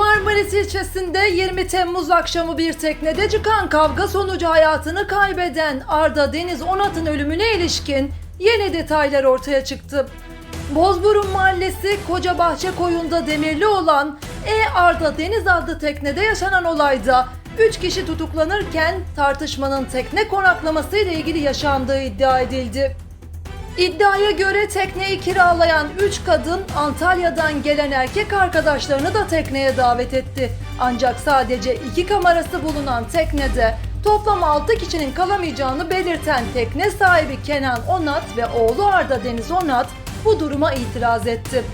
Marmaris ilçesinde 20 Temmuz akşamı bir teknede çıkan kavga sonucu hayatını kaybeden Arda Deniz Onat'ın ölümüne ilişkin yeni detaylar ortaya çıktı. Bozburun Mahallesi Kocabahçe Koyun'da demirli olan E. Arda Deniz adlı teknede yaşanan olayda 3 kişi tutuklanırken tartışmanın tekne konaklaması ile ilgili yaşandığı iddia edildi. İddiaya göre tekneyi kiralayan 3 kadın Antalya'dan gelen erkek arkadaşlarını da tekneye davet etti. Ancak sadece 2 kamerası bulunan teknede toplam 6 kişinin kalamayacağını belirten tekne sahibi Kenan Onat ve oğlu Arda Deniz Onat bu duruma itiraz etti.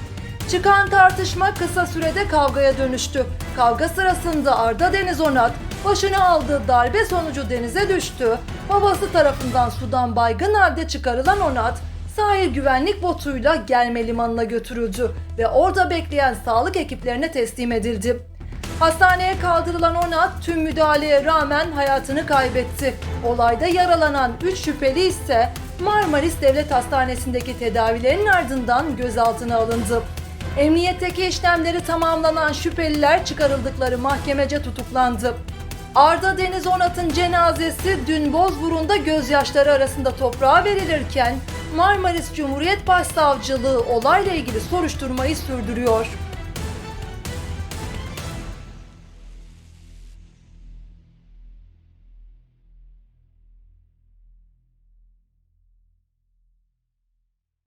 Çıkan tartışma kısa sürede kavgaya dönüştü. Kavga sırasında Arda Deniz Onat başına aldığı darbe sonucu denize düştü. Babası tarafından sudan baygın halde çıkarılan Onat sahil güvenlik botuyla Gelme Limanı'na götürüldü ve orada bekleyen sağlık ekiplerine teslim edildi. Hastaneye kaldırılan Onat tüm müdahaleye rağmen hayatını kaybetti. Olayda yaralanan 3 şüpheli ise Marmaris Devlet Hastanesi'ndeki tedavilerin ardından gözaltına alındı. Emniyetteki işlemleri tamamlanan şüpheliler çıkarıldıkları mahkemece tutuklandı. Arda Deniz Onat'ın cenazesi dün Bozburun'da gözyaşları arasında toprağa verilirken Marmaris Cumhuriyet Başsavcılığı olayla ilgili soruşturmayı sürdürüyor.